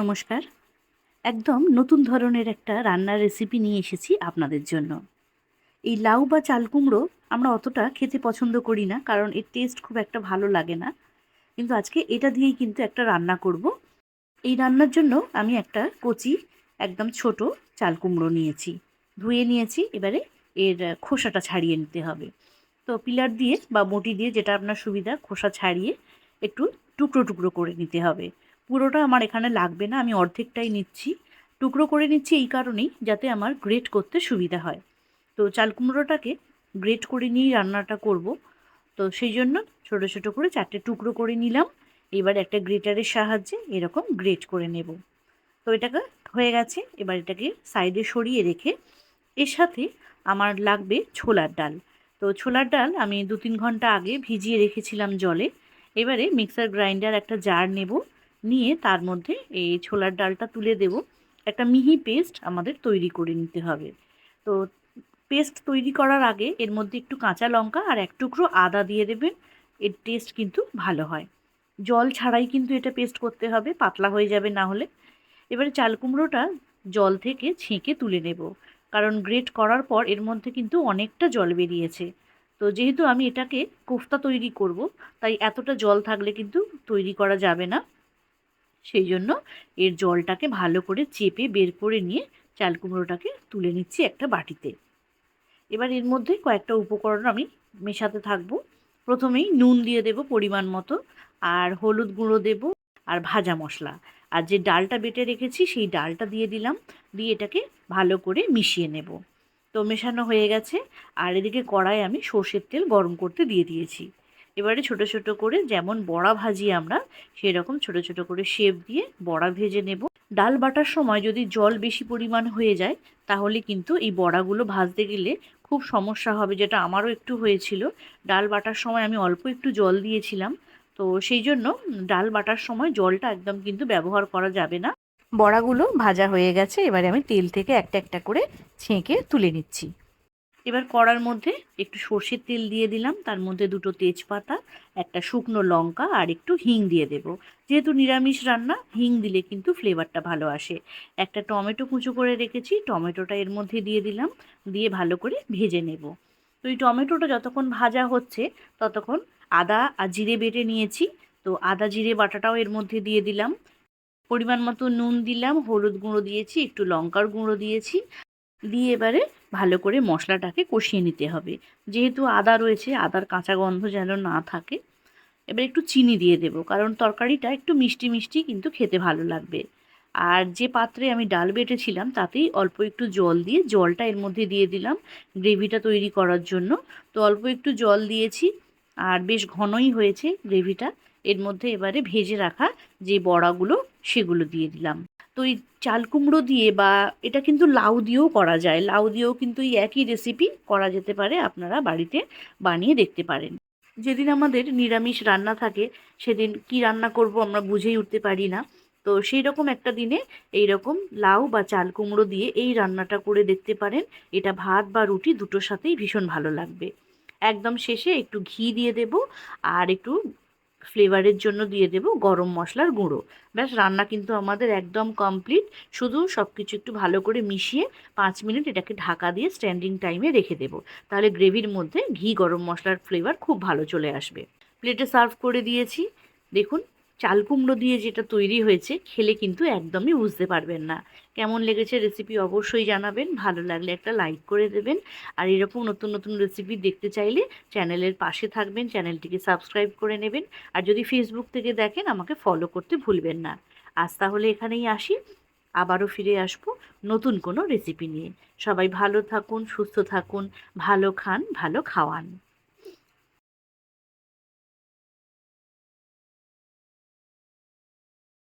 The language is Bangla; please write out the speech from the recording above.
নমস্কার। একদম নতুন ধরনের একটা রান্নার রেসিপি নিয়ে এসেছি আপনাদের জন্য। এই লাউ বা চাল কুমড়ো আমরা অতটা খেতে পছন্দ করি না, কারণ এর টেস্ট খুব একটা ভালো লাগে না। কিন্তু আজকে এটা দিয়েই কিন্তু একটা রান্না করব। এই রান্নার জন্য আমি একটা কচি, একদম ছোট চাল কুমড়ো নিয়েছি। ধুয়ে নিয়েছি, এবারে এর খোসাটা ছাড়িয়ে নিতে হবে। তো পিলার দিয়ে বা বটি দিয়ে যেটা আপনার সুবিধা, খোসা ছাড়িয়ে একটু টুকরো টুকরো করে নিতে হবে। পুরোটা আমার এখানে লাগবে না, আমি অর্ধেকটাই নিচ্ছি। টুকরো করে নিচ্ছি এই কারণেই যাতে আমার গ্রেট করতে সুবিধা হয়। তো চাল কুমড়োটাকে গ্রেট করে নিয়েই রান্নাটা করব। তো সেই জন্য ছোট ছোট করে চারটে টুকরো করে নিলাম। এবার একটা গ্রেটারের সাহায্যে এরকম গ্রেট করে নেব। তো এটাকে হয়ে গেছে, এবার এটাকে সাইডে সরিয়ে রেখে এর সাথে আমার লাগবে ছোলার ডাল। তো ছোলার ডাল আমি দু তিন ঘণ্টা আগে ভিজিয়ে রেখেছিলাম জলে। এবারে মিক্সার গ্রাইন্ডার একটা জার নেব। নিয়ে তার মধ্যে এই ছোলার ডালটা তুলে দেব। একটা মিহি পেস্ট আমাদের তৈরি করে নিতে হবে। তো পেস্ট তৈরি করার আগে এর মধ্যে একটু কাঁচা লঙ্কা আর এক টুকরো আদা দিয়ে দেবেন। এর টেস্ট কিন্তু ভালো হয়। জল ছাড়াই কিন্তু এটা পেস্ট করতে হবে, পাতলা হয়ে যাবে না হলে। এবারে চাল কুমড়োটা জল থেকে ছেঁকে তুলে নেব। কারণ গ্রেট করার পর এর মধ্যে কিন্তু অনেকটা জল বেরিয়েছে। তো যেহেতু আমি এটাকে কোফতা তৈরি করব, তাই এতটা জল থাকলে কিন্তু তৈরি করা যাবে না। সেই জন্য এর জলটাকে ভালো করে চেপে বের করে নিয়ে চাল কুমড়োটাকে তুলে নিচ্ছি একটা বাটিতে। এবার এর মধ্যে কয়েকটা উপকরণ আমি মেশাতে থাকব। প্রথমেই নুন দিয়ে দেব পরিমাণ মতো, আর হলুদ গুঁড়ো দেব, আর ভাজা মশলা। আর যে ডালটা বেটে রেখেছি সেই ডালটা দিয়ে দিলাম, দিয়ে এটাকে ভালো করে মিশিয়ে নেব। তো মেশানো হয়ে গেছে, আর এদিকে কড়াই আমি সর্ষের তেল গরম করতে দিয়ে দিয়েছি। এবারে ছোট ছোট করে যেমন বড়া ভাজি আমরা, সেরকম ছোট ছোট করে শেপ দিয়ে বড়া ভেজে নেব। ডাল বাটার সময় যদি জল বেশি পরিমাণ হয়ে যায়, তাহলে কিন্তু এই বড়াগুলো ভাজতে গেলে খুব সমস্যা হবে, যেটা আমারও একটু হয়েছিল। ডাল বাটার সময় আমি অল্প একটু জল দিয়েছিলাম, তো সেই জন্য ডাল বাটার সময় জলটা একদম কিন্তু ব্যবহার করা যাবে না। বড়াগুলো ভাজা হয়ে গেছে, এবারে আমি তেল থেকে একটা একটা করে ছেঁকে তুলে নিচ্ছি। এবার কড়ার মধ্যে একটু সর্ষের তেল দিয়ে দিলাম। তার মধ্যে দুটো তেজপাতা, একটা শুকনো লঙ্কা আর একটু হিং দিয়ে দেব। যেহেতু নিরামিষ রান্না, হিং দিলে কিন্তু ফ্লেভারটা ভালো আসে। একটা টমেটো কুঁচো করে রেখেছি, টমেটোটা এর মধ্যে দিয়ে দিলাম, দিয়ে ভালো করে ভেজে নেব। তো এই টমেটোটা যতক্ষণ ভাজা হচ্ছে, ততক্ষণ আদা আর জিরে বেটে নিয়েছি। তো আদা, জিরে, বাটাটাও এর মধ্যে দিয়ে দিলাম। পরিমাণ মতো নুন দিলাম, হলুদ গুঁড়ো দিয়েছি, একটু লঙ্কার গুঁড়ো দিয়েছি। দিয়ে এবারে ভালো করে মশলাটাকে কষিয়ে নিতে হবে। যেহেতু আদা রয়েছে, আদার কাঁচা গন্ধ যেন না থাকে, এবার একটু চিনি দিয়ে দেব, কারণ তরকারিটা একটু মিষ্টি মিষ্টি কিন্তু খেতে ভালো লাগবে। আর যে পাত্রে আমি ডাল বেটেছিলাম, তাতেই অল্প একটু জল দিয়ে, জলটা এর মধ্যে দিয়ে দিলাম গ্রেভিটা তৈরি করার জন্য। তো অল্প একটু জল দিয়েছি, আর বেশ ঘনই হয়েছে গ্রেভিটা। এর মধ্যে এবারে ভেজে রাখা যে বড়াগুলো, সেগুলো দিয়ে দিলাম। তো এই চাল কুমড়ো দিয়ে বা এটা কিন্তু লাউ দিয়েও করা যায়। লাউ দিয়েও কিন্তু এই একই রেসিপি করা যেতে পারে, আপনারা বাড়িতে বানিয়ে দেখতে পারেন। যেদিন আমাদের নিরামিষ রান্না থাকে, সেদিন কি রান্না করব আমরা বুঝেই উঠতে পারি না। তো সেই রকম একটা দিনে এই রকম লাউ বা চাল কুমড়ো দিয়ে এই রান্নাটা করে দেখতে পারেন। এটা ভাত বা রুটি দুটোর সাথেই ভীষণ ভালো লাগবে। একদম শেষে একটু ঘি দিয়ে দেব আর একটু ফ্লেভারের জন্য দিয়ে দেব গরম মশলার গুঁড়ো। ব্যাস, রান্না কিন্তু আমাদের একদম কমপ্লিট শুধু সব কিছু একটু ভালো করে মিশিয়ে পাঁচ মিনিট এটাকে ঢাকা দিয়ে স্ট্যান্ডিং টাইমে রেখে দেব। তাহলে গ্রেভির মধ্যে ঘি গরম মশলার ফ্লেভার খুব ভালো চলে আসবে। প্লেটে সার্ভ করে দিয়েছি। দেখুন চাল কুমড়ো দিয়ে যেটা তৈরি হয়েছে, খেলে কিন্তু একদমই বুঝতে পারবেন না। কেমন লেগেছে রেসিপি অবশ্যই জানাবেন, ভালো লাগলে একটা লাইক করে দেবেন। আর এরকম নতুন নতুন রেসিপি দেখতে চাইলে চ্যানেলের পাশে থাকবেন, চ্যানেলটিকে সাবস্ক্রাইব করে নেবেন। আর যদি ফেসবুক থেকে দেখেন, আমাকে ফলো করতে ভুলবেন না। আজ তাহলে এখানেই আসি। আবারও ফিরে আসব নতুন কোনো রেসিপি নিয়ে। সবাই ভালো থাকুন, সুস্থ থাকুন, ভালো খান, ভালো খাওয়ান।